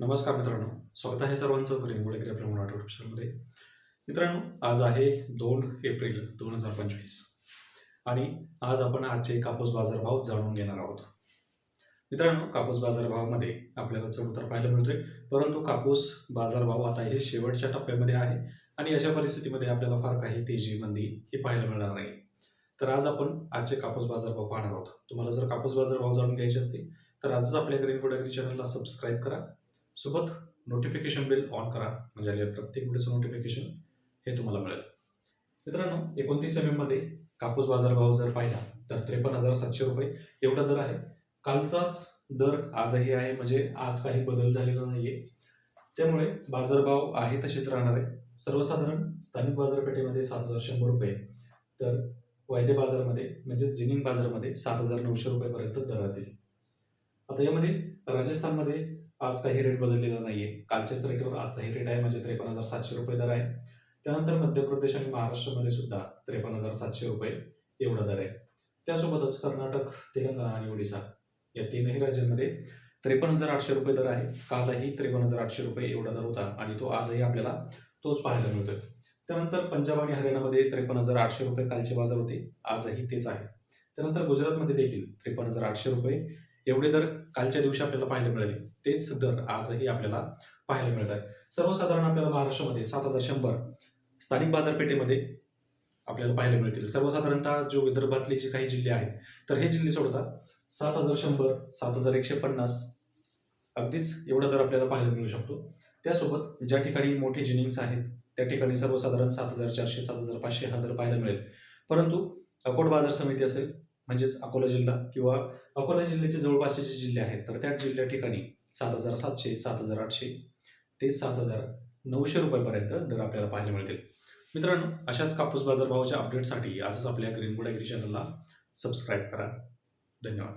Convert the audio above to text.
नमस्कार मित्रांनो. स्वागत आहे सर्वांचं ग्रीन गुडेगिरी आपल्या मराठी मित्रांनो आज आहे दोन एप्रिल दोन हजार पंचवीस. आणि आज आपण आजचे कापूस बाजारभाव जाणून घेणार आहोत. मित्रांनो कापूस बाजारभावामध्ये आपल्याला चढउतार पाहायला मिळतोय. परंतु कापूस बाजारभाव आता हे शेवटच्या टप्प्यामध्ये आहे आणि अशा परिस्थितीमध्ये आपल्याला फार काही तेजी मंदी हे पाहायला मिळणार नाही. तर आज आपण आजचे कापूस बाजारभाव पाहणार आहोत. तुम्हाला जर कापूस बाजारभाव जाणून घ्यायचे असतील तर आजच आपल्या ग्रीन गुडेगिरी चॅनलला सबस्क्राईब करा. सोबत नोटिफिकेशन बिल ऑन करा. म्हणजे आलेल्या प्रत्येक व्हिडिओचं नोटिफिकेशन हे तुम्हाला मिळेल. मित्रांनो एकोणतीस एम कापूस बाजारभाव जर पाहिला तर त्रेपन्न हजार सातशे रुपये एवढा दर आहे. कालचाच दर आजही आहे म्हणजे आज काही बदल झालेला नाही आहे त्यामुळे बाजारभाव आहे तसेच राहणार आहे. सर्वसाधारण स्थानिक बाजारपेठेमध्ये सात हजार शंभर रुपये तर वायदे बाजारमध्ये म्हणजे जिनिंग बाजारमध्ये सात हजार नऊशे रुपयेपर्यंत दर राहतील. आता यामध्ये राजस्थानमध्ये आज काही रेट बदललेला नाही आहे कालच्याच रेटवर आजचाही रेट आहे. म्हणजे त्रेपन्न हजार सातशे रुपये दर आहे. त्यानंतर मध्य प्रदेश आणि महाराष्ट्रामध्ये सुद्धा त्रेपन्न हजार सातशे रुपये एवढा दर आहे. त्यासोबतच कर्नाटक तेलंगणा आणि ओडिसा या तीनही राज्यांमध्ये त्रेपन्न हजार आठशे रुपये दर आहे. कालही त्रेपन्न हजार आठशे रुपये एवढा दर होता आणि तो आजही आपल्याला तोच पाहायला मिळतोय. त्यानंतर पंजाब आणि हरियाणामध्ये त्रेपन्न हजार आठशे रुपये कालचे बाजार होते. आजही तेच आहे. त्यानंतर गुजरातमध्ये देखील त्रेपन्न हजार आठशे रुपये एवढे दर कालच्या दिवशी आपल्याला पाहायला मिळाले. तेच दर आजही आपल्याला पाहायला मिळत आहे सर्वसाधारण आपल्याला महाराष्ट्रामध्ये सात हजार शंभर स्थानिक बाजारपेठेमध्ये आपल्याला पाहायला मिळतील. सर्वसाधारणतः जो विदर्भातले जे काही जिल्हे आहेत तर हे जिल्हे सोडतात सात हजार शंभर सात हजार एकशे पन्नास अगदीच एवढा दर आपल्याला पाहायला मिळू शकतो. त्यासोबत ज्या ठिकाणी मोठे जिनिंग्स आहेत त्या ठिकाणी सर्वसाधारण सात हजार चारशे सात हजार पाचशे हा दर पाहायला मिळेल. परंतु अकोट बाजार समिती असेल म्हणजेच अकोला जिल्हा किंवा अकोला जिल्ह्याचे जवळपासचे जे जिल्हे आहेत तर त्या जिल्ह्या ठिकाणी सात हजार सातशे सात हजार आठशे ते सात हजार नऊशे रुपयापर्यंत दर आपल्याला पाहायला मिळतील. मित्रांनो अशाच कापूस बाजारभावाच्या अपडेटसाठी आजच आपल्या ग्रीन गुड ॲग्री चॅनलला सबस्क्राईब करा. धन्यवाद.